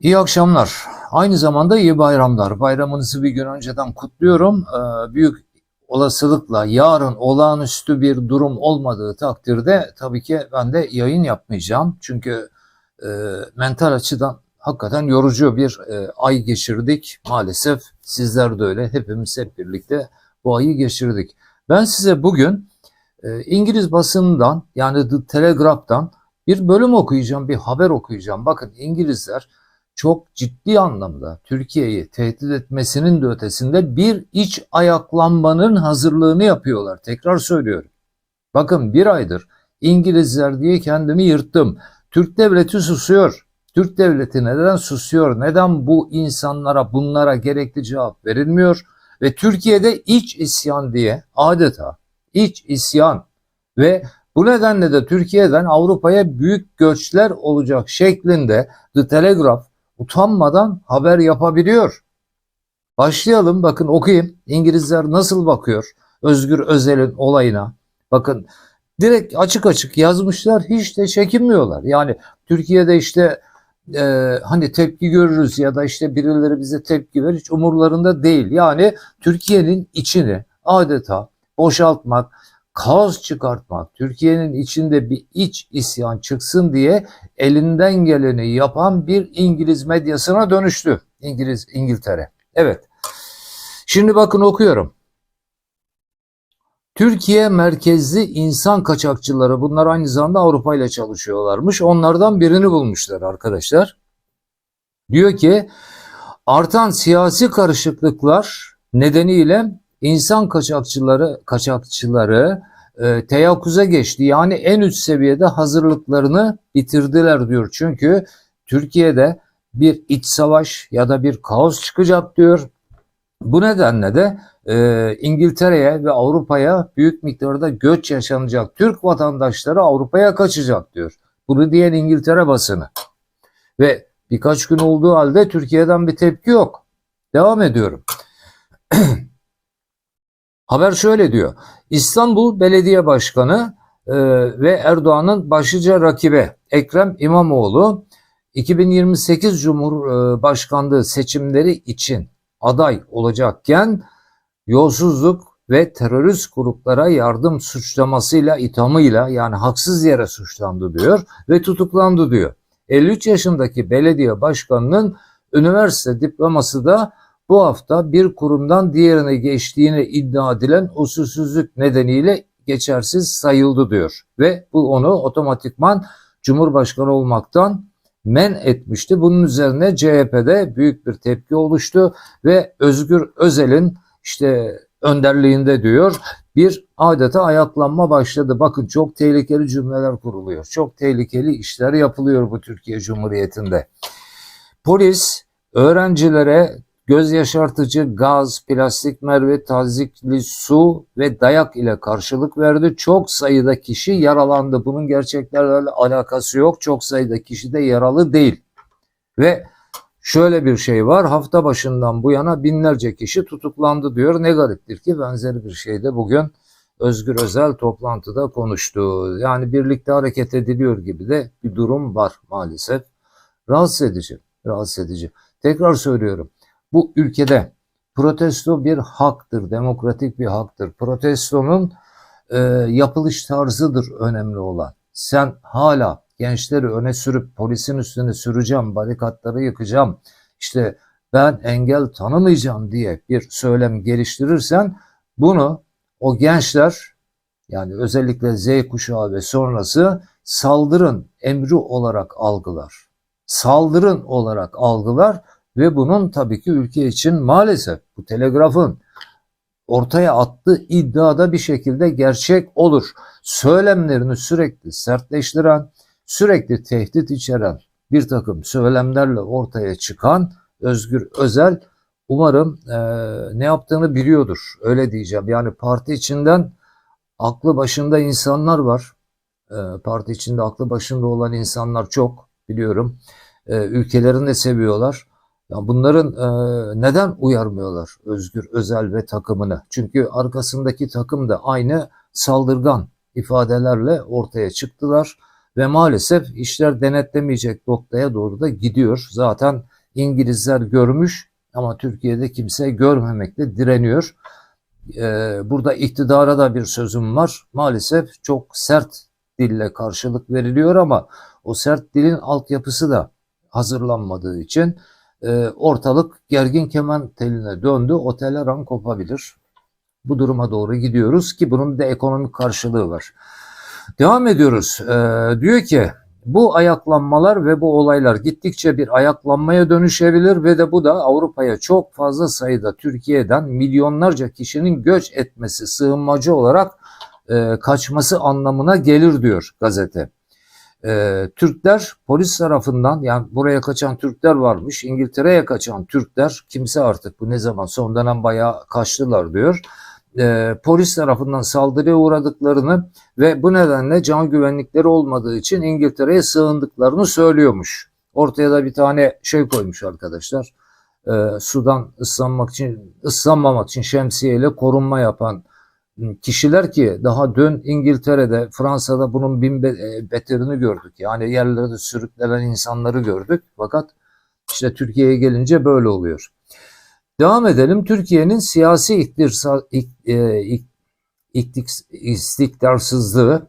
İyi akşamlar. Aynı zamanda iyi bayramlar. Bayramınızı bir gün önceden kutluyorum. Ee, büyük olasılıkla yarın olağanüstü bir durum olmadığı takdirde tabii ki ben de yayın yapmayacağım. Çünkü e, mental açıdan hakikaten yorucu bir e, ay geçirdik. Maalesef sizler de öyle. Hepimiz hep birlikte bu ayı geçirdik. Ben size bugün e, İngiliz basınından yani The Telegraph'tan bir bölüm okuyacağım, bir haber okuyacağım. Bakın İngilizler çok ciddi anlamda Türkiye'yi tehdit etmesinin de ötesinde bir iç ayaklanmanın hazırlığını yapıyorlar. Tekrar söylüyorum. Bakın bir aydır İngilizler diye kendimi yırttım. Türk devleti susuyor. Türk devleti neden susuyor? Neden bu insanlara bunlara gerekli cevap verilmiyor? Ve Türkiye'de iç isyan diye adeta iç isyan ve bu nedenle de Türkiye'den Avrupa'ya büyük göçler olacak şeklinde The Telegraph utanmadan haber yapabiliyor. Başlayalım bakın okuyayım. İngilizler nasıl bakıyor Özgür Özel'in olayına. Bakın direkt açık açık yazmışlar hiç de çekinmiyorlar. Yani Türkiye'de işte e, hani tepki görürüz ya da işte birileri bize tepki verir hiç umurlarında değil. Yani Türkiye'nin içini adeta boşaltmak, kaos çıkartmak, Türkiye'nin içinde bir iç isyan çıksın diye elinden geleni yapan bir İngiliz medyasına dönüştü. İngiliz İngiltere. Evet. Şimdi bakın okuyorum. Türkiye merkezli insan kaçakçıları bunlar aynı zamanda Avrupa ile çalışıyorlarmış. Onlardan birini bulmuşlar arkadaşlar. Diyor ki artan siyasi karışıklıklar nedeniyle insan kaçakçıları kaçakçıları e, teyakkuza geçti. Yani en üst seviyede hazırlıklarını bitirdiler diyor. Çünkü Türkiye'de bir iç savaş ya da bir kaos çıkacak diyor. Bu nedenle de e, İngiltere'ye ve Avrupa'ya büyük miktarda göç yaşanacak. Türk vatandaşları Avrupa'ya kaçacak diyor. Bunu diyen İngiltere basını. Ve birkaç gün olduğu halde Türkiye'den bir tepki yok. Devam ediyorum. Haber şöyle diyor. İstanbul Belediye Başkanı e, ve Erdoğan'ın başlıca rakibi Ekrem İmamoğlu 2028 Cumhurbaşkanlığı seçimleri için aday olacakken yolsuzluk ve terörist gruplara yardım suçlamasıyla ithamıyla yani haksız yere suçlandı diyor ve tutuklandı diyor. 53 yaşındaki belediye başkanının üniversite diploması da bu hafta bir kurumdan diğerine geçtiğini iddia edilen usulsüzlük nedeniyle geçersiz sayıldı diyor. Ve bu onu otomatikman Cumhurbaşkanı olmaktan men etmişti. Bunun üzerine CHP'de büyük bir tepki oluştu ve Özgür Özel'in işte önderliğinde diyor bir adeta ayaklanma başladı. Bakın çok tehlikeli cümleler kuruluyor. Çok tehlikeli işler yapılıyor bu Türkiye Cumhuriyeti'nde. Polis öğrencilere göz yaşartıcı gaz, plastik merve, tazikli su ve dayak ile karşılık verdi. Çok sayıda kişi yaralandı. Bunun gerçeklerle alakası yok. Çok sayıda kişi de yaralı değil. Ve şöyle bir şey var. Hafta başından bu yana binlerce kişi tutuklandı diyor. Ne gariptir ki benzeri bir şey de bugün Özgür Özel toplantıda konuştu. Yani birlikte hareket ediliyor gibi de bir durum var maalesef. Rahatsız edici, rahatsız edici. Tekrar söylüyorum bu ülkede protesto bir haktır, demokratik bir haktır. Protestonun e, yapılış tarzıdır önemli olan. Sen hala gençleri öne sürüp polisin üstüne süreceğim, barikatları yıkacağım, işte ben engel tanımayacağım diye bir söylem geliştirirsen bunu o gençler yani özellikle Z kuşağı ve sonrası saldırın emri olarak algılar. Saldırın olarak algılar ve bunun tabii ki ülke için maalesef bu telegrafın ortaya attığı iddiada bir şekilde gerçek olur. Söylemlerini sürekli sertleştiren, sürekli tehdit içeren bir takım söylemlerle ortaya çıkan Özgür Özel umarım e, ne yaptığını biliyordur. Öyle diyeceğim. Yani parti içinden aklı başında insanlar var. E, parti içinde aklı başında olan insanlar çok biliyorum. E, ülkelerini de seviyorlar. Ya bunların e, neden uyarmıyorlar Özgür Özel ve takımını? Çünkü arkasındaki takım da aynı saldırgan ifadelerle ortaya çıktılar ve maalesef işler denetlemeyecek noktaya doğru da gidiyor. Zaten İngilizler görmüş ama Türkiye'de kimse görmemekte direniyor. Ee, burada iktidara da bir sözüm var. Maalesef çok sert dille karşılık veriliyor ama o sert dilin altyapısı da hazırlanmadığı için e, ortalık gergin keman teline döndü. Oteller an kopabilir. Bu duruma doğru gidiyoruz ki bunun de ekonomik karşılığı var. Devam ediyoruz. Ee, diyor ki bu ayaklanmalar ve bu olaylar gittikçe bir ayaklanmaya dönüşebilir ve de bu da Avrupa'ya çok fazla sayıda Türkiye'den milyonlarca kişinin göç etmesi, sığınmacı olarak e, kaçması anlamına gelir diyor gazete. E, Türkler polis tarafından yani buraya kaçan Türkler varmış, İngiltere'ye kaçan Türkler kimse artık bu ne zaman son dönem bayağı kaçtılar diyor. E, polis tarafından saldırıya uğradıklarını ve bu nedenle can güvenlikleri olmadığı için İngiltere'ye sığındıklarını söylüyormuş. Ortaya da bir tane şey koymuş arkadaşlar. E, sudan ıslanmak için ıslanmamak için şemsiyeyle korunma yapan kişiler ki daha dün İngiltere'de, Fransa'da bunun bin be- beterini gördük. Yani yerlerde sürüklenen insanları gördük. Fakat işte Türkiye'ye gelince böyle oluyor. Devam edelim. Türkiye'nin siyasi iktirsa, ik, e, istikrarsızlığı,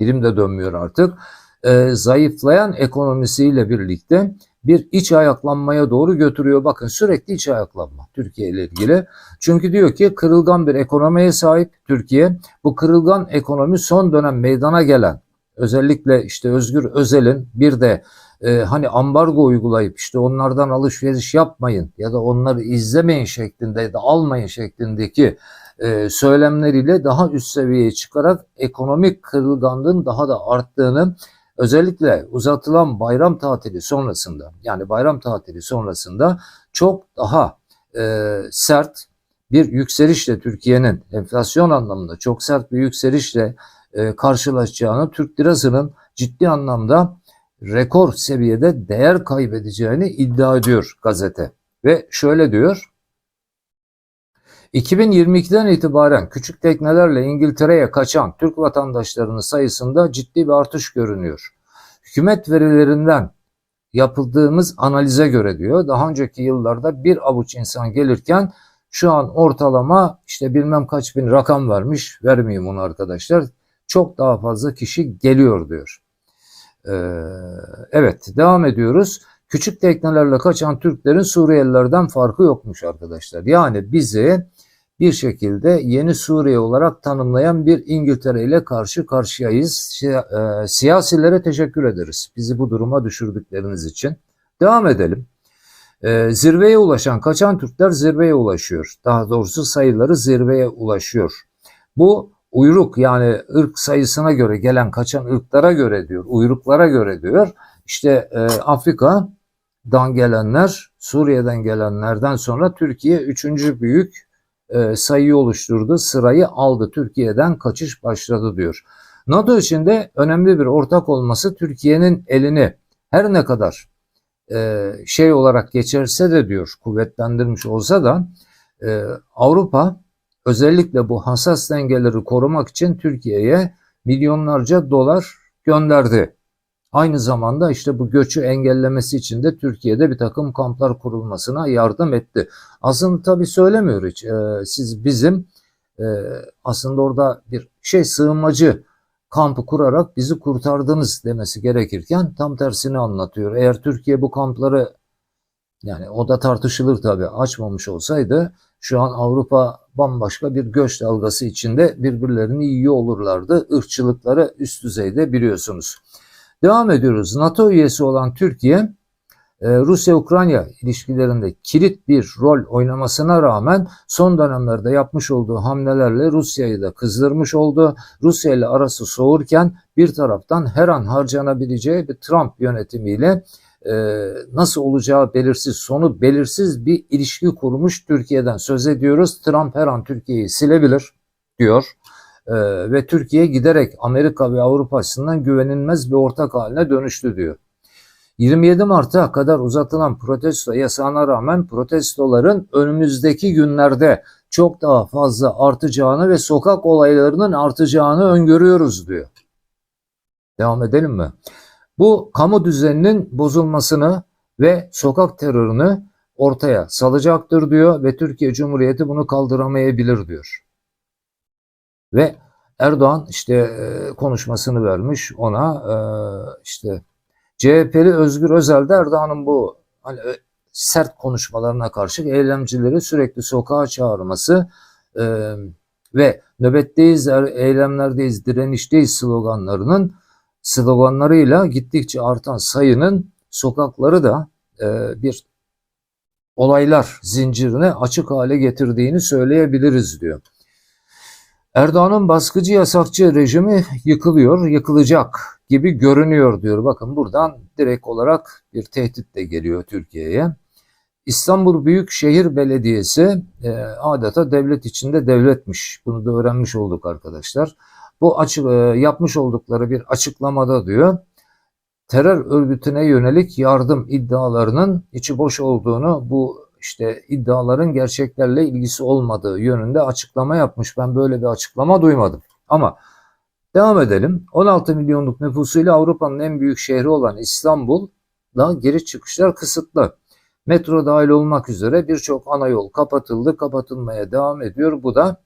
dilim de dönmüyor artık, e, zayıflayan ekonomisiyle birlikte bir iç ayaklanmaya doğru götürüyor. Bakın sürekli iç ayaklanma Türkiye ile ilgili. Çünkü diyor ki kırılgan bir ekonomiye sahip Türkiye. Bu kırılgan ekonomi son dönem meydana gelen özellikle işte Özgür Özel'in bir de e, hani ambargo uygulayıp işte onlardan alışveriş yapmayın ya da onları izlemeyin şeklinde ya da almayın şeklindeki e, söylemleriyle daha üst seviyeye çıkarak ekonomik kırılganlığın daha da arttığını özellikle uzatılan bayram tatili sonrasında yani bayram tatili sonrasında çok daha e, sert bir yükselişle Türkiye'nin enflasyon anlamında çok sert bir yükselişle e, karşılaşacağını, Türk lirasının ciddi anlamda rekor seviyede değer kaybedeceğini iddia ediyor gazete. Ve şöyle diyor, 2022'den itibaren küçük teknelerle İngiltere'ye kaçan Türk vatandaşlarının sayısında ciddi bir artış görünüyor. Hükümet verilerinden yapıldığımız analize göre diyor daha önceki yıllarda bir avuç insan gelirken şu an ortalama işte bilmem kaç bin rakam vermiş vermeyeyim onu arkadaşlar çok daha fazla kişi geliyor diyor. Ee, evet devam ediyoruz. Küçük teknelerle kaçan Türklerin Suriyelilerden farkı yokmuş arkadaşlar. Yani bizi bir şekilde yeni Suriye olarak tanımlayan bir İngiltere ile karşı karşıyayız. E, siyasilere teşekkür ederiz. Bizi bu duruma düşürdükleriniz için. Devam edelim. E, zirveye ulaşan kaçan Türkler zirveye ulaşıyor. Daha doğrusu sayıları zirveye ulaşıyor. Bu uyruk yani ırk sayısına göre gelen kaçan ırklara göre diyor, uyruklara göre diyor. İşte e, Afrika'dan gelenler, Suriye'den gelenlerden sonra Türkiye üçüncü büyük e, sayıyı oluşturdu, sırayı aldı, Türkiye'den kaçış başladı diyor. NATO içinde önemli bir ortak olması Türkiye'nin elini her ne kadar e, şey olarak geçerse de diyor, kuvvetlendirmiş olsa da e, Avrupa özellikle bu hassas dengeleri korumak için Türkiye'ye milyonlarca dolar gönderdi. Aynı zamanda işte bu göçü engellemesi için de Türkiye'de bir takım kamplar kurulmasına yardım etti. Aslında tabii söylemiyor hiç. Ee, siz bizim e, aslında orada bir şey sığınmacı kampı kurarak bizi kurtardınız demesi gerekirken tam tersini anlatıyor. Eğer Türkiye bu kampları yani o da tartışılır tabii açmamış olsaydı şu an Avrupa bambaşka bir göç dalgası içinde birbirlerini yiyor olurlardı. Irkçılıkları üst düzeyde biliyorsunuz. Devam ediyoruz. NATO üyesi olan Türkiye e, Rusya-Ukrayna ilişkilerinde kilit bir rol oynamasına rağmen son dönemlerde yapmış olduğu hamlelerle Rusya'yı da kızdırmış oldu. Rusya ile arası soğurken bir taraftan her an harcanabileceği bir Trump yönetimiyle e, nasıl olacağı belirsiz, sonu belirsiz bir ilişki kurmuş Türkiye'den söz ediyoruz. Trump her an Türkiye'yi silebilir diyor. Ee, ve Türkiye giderek Amerika ve Avrupa açısından güvenilmez bir ortak haline dönüştü diyor. 27 Mart'a kadar uzatılan protesto yasağına rağmen protestoların önümüzdeki günlerde çok daha fazla artacağını ve sokak olaylarının artacağını öngörüyoruz diyor. Devam edelim mi? Bu kamu düzeninin bozulmasını ve sokak terörünü ortaya salacaktır diyor ve Türkiye Cumhuriyeti bunu kaldıramayabilir diyor. Ve Erdoğan işte e, konuşmasını vermiş ona e, işte CHP'li Özgür Özel de Erdoğan'ın bu hani sert konuşmalarına karşı eylemcileri sürekli sokağa çağırması e, ve nöbetteyiz, er- eylemlerdeyiz, direnişteyiz sloganlarının sloganlarıyla gittikçe artan sayının sokakları da bir olaylar zincirine açık hale getirdiğini söyleyebiliriz diyor. Erdoğan'ın baskıcı yasakçı rejimi yıkılıyor, yıkılacak gibi görünüyor diyor. Bakın buradan direkt olarak bir tehdit de geliyor Türkiye'ye. İstanbul Büyükşehir Belediyesi e, adeta devlet içinde devletmiş. Bunu da öğrenmiş olduk arkadaşlar. Bu açık, e, yapmış oldukları bir açıklamada diyor terör örgütüne yönelik yardım iddialarının içi boş olduğunu bu işte iddiaların gerçeklerle ilgisi olmadığı yönünde açıklama yapmış. Ben böyle bir açıklama duymadım. Ama devam edelim. 16 milyonluk nüfusuyla Avrupa'nın en büyük şehri olan İstanbul'da geri çıkışlar kısıtlı. Metro dahil olmak üzere birçok ana yol kapatıldı, kapatılmaya devam ediyor. Bu da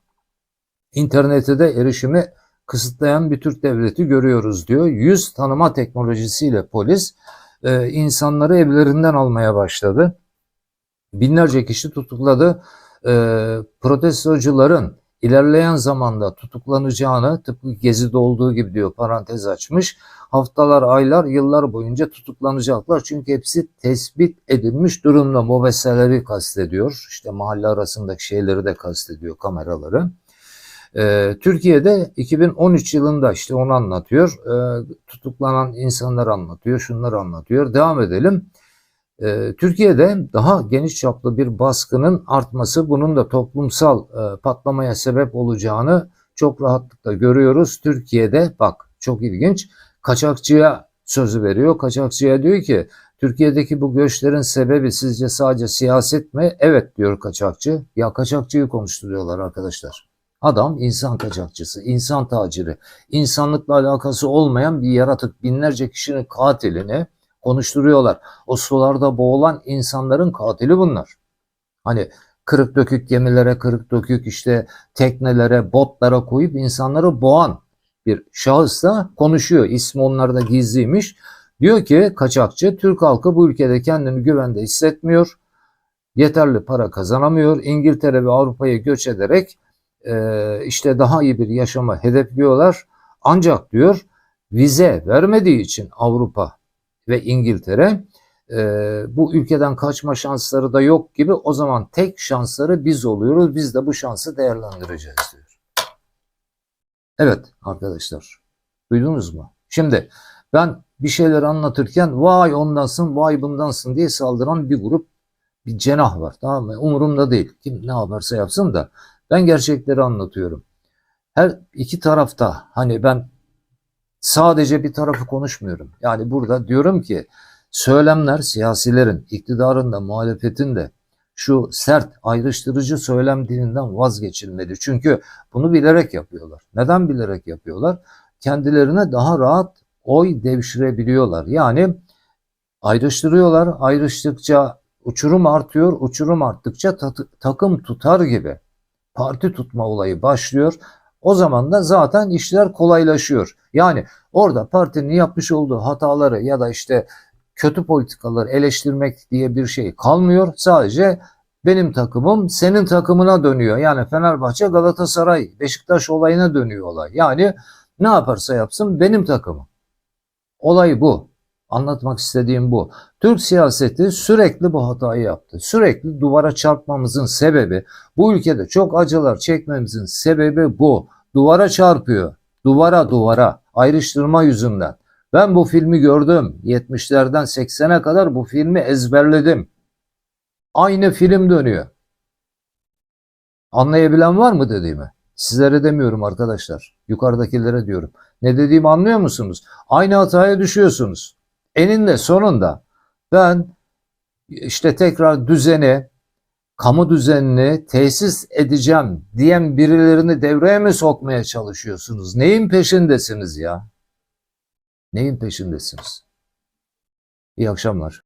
internete de erişimi kısıtlayan bir Türk devleti görüyoruz diyor. Yüz tanıma teknolojisiyle polis e, insanları evlerinden almaya başladı. Binlerce kişi tutukladı. E, protestocuların ilerleyen zamanda tutuklanacağını tıpkı Gezi'de olduğu gibi diyor parantez açmış. Haftalar, aylar, yıllar boyunca tutuklanacaklar. Çünkü hepsi tespit edilmiş durumda. Mobeseleri kastediyor. İşte mahalle arasındaki şeyleri de kastediyor kameraları. Ee, Türkiye'de 2013 yılında işte onu anlatıyor. Ee, tutuklanan insanları anlatıyor, şunları anlatıyor. Devam edelim. Ee, Türkiye'de daha geniş çaplı bir baskının artması bunun da toplumsal e, patlamaya sebep olacağını çok rahatlıkla görüyoruz. Türkiye'de bak çok ilginç kaçakçıya sözü veriyor. Kaçakçıya diyor ki Türkiye'deki bu göçlerin sebebi sizce sadece siyaset mi? Evet diyor kaçakçı. Ya kaçakçıyı konuşturuyorlar arkadaşlar. Adam insan kaçakçısı, insan taciri, insanlıkla alakası olmayan bir yaratık. Binlerce kişinin katilini konuşturuyorlar. O sularda boğulan insanların katili bunlar. Hani kırık dökük gemilere, kırık dökük işte teknelere, botlara koyup insanları boğan bir şahıs da konuşuyor. İsmi onlarda gizliymiş. Diyor ki kaçakçı Türk halkı bu ülkede kendini güvende hissetmiyor. Yeterli para kazanamıyor. İngiltere ve Avrupa'ya göç ederek e, işte daha iyi bir yaşamı hedefliyorlar. Ancak diyor vize vermediği için Avrupa ve İngiltere e, bu ülkeden kaçma şansları da yok gibi o zaman tek şansları biz oluyoruz. Biz de bu şansı değerlendireceğiz diyor. Evet arkadaşlar duydunuz mu? Şimdi ben bir şeyler anlatırken vay ondansın vay bundansın diye saldıran bir grup bir cenah var tamam mı? Umurumda değil. Kim ne yaparsa yapsın da ben gerçekleri anlatıyorum. Her iki tarafta hani ben sadece bir tarafı konuşmuyorum. Yani burada diyorum ki söylemler siyasilerin, iktidarın da muhalefetin de şu sert ayrıştırıcı söylem dilinden vazgeçilmeli. Çünkü bunu bilerek yapıyorlar. Neden bilerek yapıyorlar? Kendilerine daha rahat oy devşirebiliyorlar. Yani ayrıştırıyorlar. Ayrıştıkça uçurum artıyor. Uçurum arttıkça ta- takım tutar gibi parti tutma olayı başlıyor. O zaman da zaten işler kolaylaşıyor. Yani orada partinin yapmış olduğu hataları ya da işte kötü politikaları eleştirmek diye bir şey kalmıyor. Sadece benim takımım senin takımına dönüyor. Yani Fenerbahçe, Galatasaray, Beşiktaş olayına dönüyor olay. Yani ne yaparsa yapsın benim takımım. Olay bu. Anlatmak istediğim bu. Türk siyaseti sürekli bu hatayı yaptı. Sürekli duvara çarpmamızın sebebi, bu ülkede çok acılar çekmemizin sebebi bu. Duvara çarpıyor. Duvara duvara. Ayrıştırma yüzünden. Ben bu filmi gördüm. 70'lerden 80'e kadar bu filmi ezberledim. Aynı film dönüyor. Anlayabilen var mı dediğimi? Sizlere demiyorum arkadaşlar. Yukarıdakilere diyorum. Ne dediğimi anlıyor musunuz? Aynı hataya düşüyorsunuz. Eninde sonunda ben işte tekrar düzeni, kamu düzenini tesis edeceğim diyen birilerini devreye mi sokmaya çalışıyorsunuz? Neyin peşindesiniz ya? Neyin peşindesiniz? İyi akşamlar.